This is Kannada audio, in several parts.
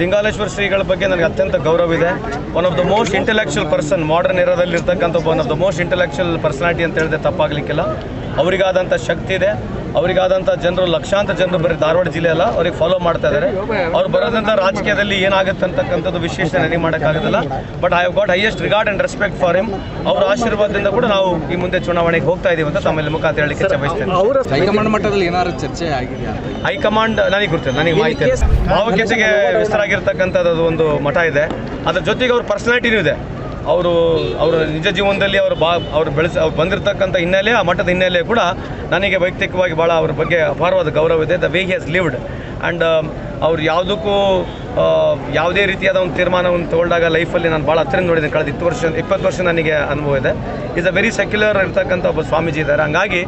ದಿಂಗಾಲೇಶ್ವರ ಶ್ರೀಗಳ ಬಗ್ಗೆ ನನಗೆ ಅತ್ಯಂತ ಗೌರವ ಇದೆ. One of the most intellectual person modern ಇರೋದಲ್ಲಿ ಇರ್ತಕ್ಕಂಥ one of the most intellectual personality ಅಂತ ಹೇಳಿದ್ರೆ ತಪ್ಪಾಗಲಿಕ್ಕಿಲ್ಲ. ಅವರಿಗಾದಂಥ ಶಕ್ತಿ ಇದೆ. ಅವರಿಗಾದಂಥ ಜನರು ಲಕ್ಷಾಂತರ ಜನರು ಬರೀ ಧಾರವಾಡ ಜಿಲ್ಲೆ ಅಲ್ಲ ಅವ್ರಿಗೆ ಫಾಲೋ ಮಾಡ್ತಾ ಇದ್ದಾರೆ ಅವ್ರು ಬರೋದಂಥ ರಾಜಕೀಯದಲ್ಲಿ ಏನಾಗುತ್ತೆ ಅಂತಕ್ಕಂಥದ್ದು ವಿಶೇಷ ನನಗೆ ಮಾಡೋಕ್ಕಾಗೋದಿಲ್ಲ. But I have got highest regard and respect for him ಅವರ ಆಶೀರ್ವಾದದಿಂದ ಕೂಡ ನಾವು ಈ ಮುಂದೆ ಚುನಾವಣೆಗೆ ಹೋಗ್ತಾ ಇದೀವಿ ಅಂತ ತಮ್ಮಲ್ಲಿ ಮುಖಾಂತರ ಹೇಳಲಿಕ್ಕೆ ಇಚ್ಛೆ ಬಯಸ್ತೇನೆ. ಹೈಕಮಾಂಡ್ ಮಟ್ಟದಲ್ಲಿ ಏನಾದ್ರು ಚರ್ಚೆ ಆಗಿದೆಯಾ ಹೈಕಮಾಂಡ್ ನನಗೆ ಗೊತ್ತಿಲ್ಲ ನನಗೆ ಮಾಹಿತಿ ವಿಸ್ತರಾಗಿರ್ತಕ್ಕಂಥದ್ದು ಅದು ಒಂದು ಮಠ ಇದೆ. ಅದ್ರ ಜೊತೆಗೆ ಅವ್ರ ಪರ್ಸನಾಲಿಟಿನೂ ಇದೆ. ಅವರು, ಅವರ ನಿಜ ಜೀವನದಲ್ಲಿ ಅವರು ಬಾ, ಅವರು ಬೆಳೆಸಿ, ಅವ್ರು ಬಂದಿರತಕ್ಕಂಥ ಹಿನ್ನೆಲೆ, ಆ ಮಠದ ಹಿನ್ನೆಲೆ ಕೂಡ ನನಗೆ ವೈಯಕ್ತಿಕವಾಗಿ ಭಾಳ ಅವ್ರ ಬಗ್ಗೆ ಅಪಾರವಾದ ಗೌರವ ಇದೆ. The way he has lived and ಅವ್ರು ಯಾವುದಕ್ಕೂ ಯಾವುದೇ ರೀತಿಯಾದ ಒಂದು ತೀರ್ಮಾನವನ್ನು ತಗೊಂಡಾಗ ಲೈಫಲ್ಲಿ ನಾನು ಭಾಳ ಹತ್ತಿರ ನೋಡಿದ್ದೀನಿ. ಕಳೆದ ಇತ್ತು ವರ್ಷ, ಇಪ್ಪತ್ತು ವರ್ಷ ನನಗೆ ಅನುಭವ ಇದೆ. ಈಸ್ ಅ ವೆರಿ ಸೆಕ್ಯುಲರ್ ಇರ್ತಕ್ಕಂಥ ಒಬ್ಬ ಸ್ವಾಮೀಜಿ ಇದ್ದಾರೆ. ಹಂಗಾಗಿ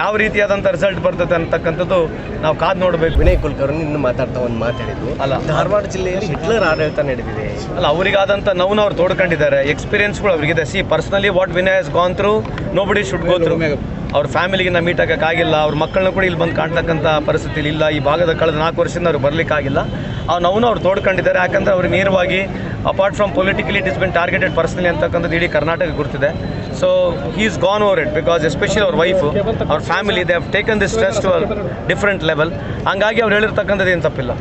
ಯಾವ ರೀತಿಯಾದಂಥ ರಿಸಲ್ಟ್ ಬರ್ತದೆ ಅಂತಕ್ಕಂಥದ್ದು ನಾವು ಕಾದು ನೋಡಬೇಕು. ವಿನಯ್ ಕುಲಕರ್ಣಿ ಇನ್ನು ಮಾತಾಡ್ತಾ ಒಂದು ಮಾತಾಡಿದ್ರು ಅಲ್ಲ. ಧಾರವಾಡ ಜಿಲ್ಲೆಯಲ್ಲಿ ಹಿಟ್ಲರ್ ಆಡಳಿತ ನಡೆದಿದೆ. ಅಲ್ಲ ಅವರಿಗಾದಂಥ ನೋವನ್ನು ಅವ್ರು ತೋಡ್ಕೊಂಡಿದ್ದಾರೆ. ಎಕ್ಸ್ಪೀರಿಯನ್ಸ್ಗಳು ಅವರಿಗಿದೆ. See personally what Vinay has gone through nobody should go through ಅವ್ರ ಫ್ಯಾಮಿಲಿಗೆ ನಾವು ಮೀಟ್ ಆಗಿಲ್ಲ. ಅವ್ರ ಮಕ್ಕಳನ್ನ ಕೂಡ ಇಲ್ಲಿ ಬಂದು ಕಾಣ್ತಕ್ಕಂಥ ಪರಿಸ್ಥಿತಿ ಇಲ್ಲ. ಈ ಭಾಗದ ಕಳೆದ ನಾಲ್ಕು ವರ್ಷದಿಂದ ಅವ್ರು ಬರಲಿಕ್ಕಾಗಿಲ್ಲ ಆ ನೋವನ್ನು ಅವ್ರು ತೋಡ್ಕೊಂಡಿದ್ದಾರೆ. ಯಾಕಂದರೆ ಅವ್ರಿಗೆ ನೇರವಾಗಿ apart from politically it is been targeted personally ಅಂತಕ್ಕಂಥದ್ದು ಇಡೀ Karnataka ಗುರ್ತಿದೆ. So he is gone over it because especially ಅವ್ರ ವೈಫು ಅವ್ರ family they have taken this stress to different level ಹಂಗಾಗಿ ಅವ್ರು ಹೇಳಿರ್ತಕ್ಕಂಥದ್ದು ಏನು ತಪ್ಪಿಲ್ಲ.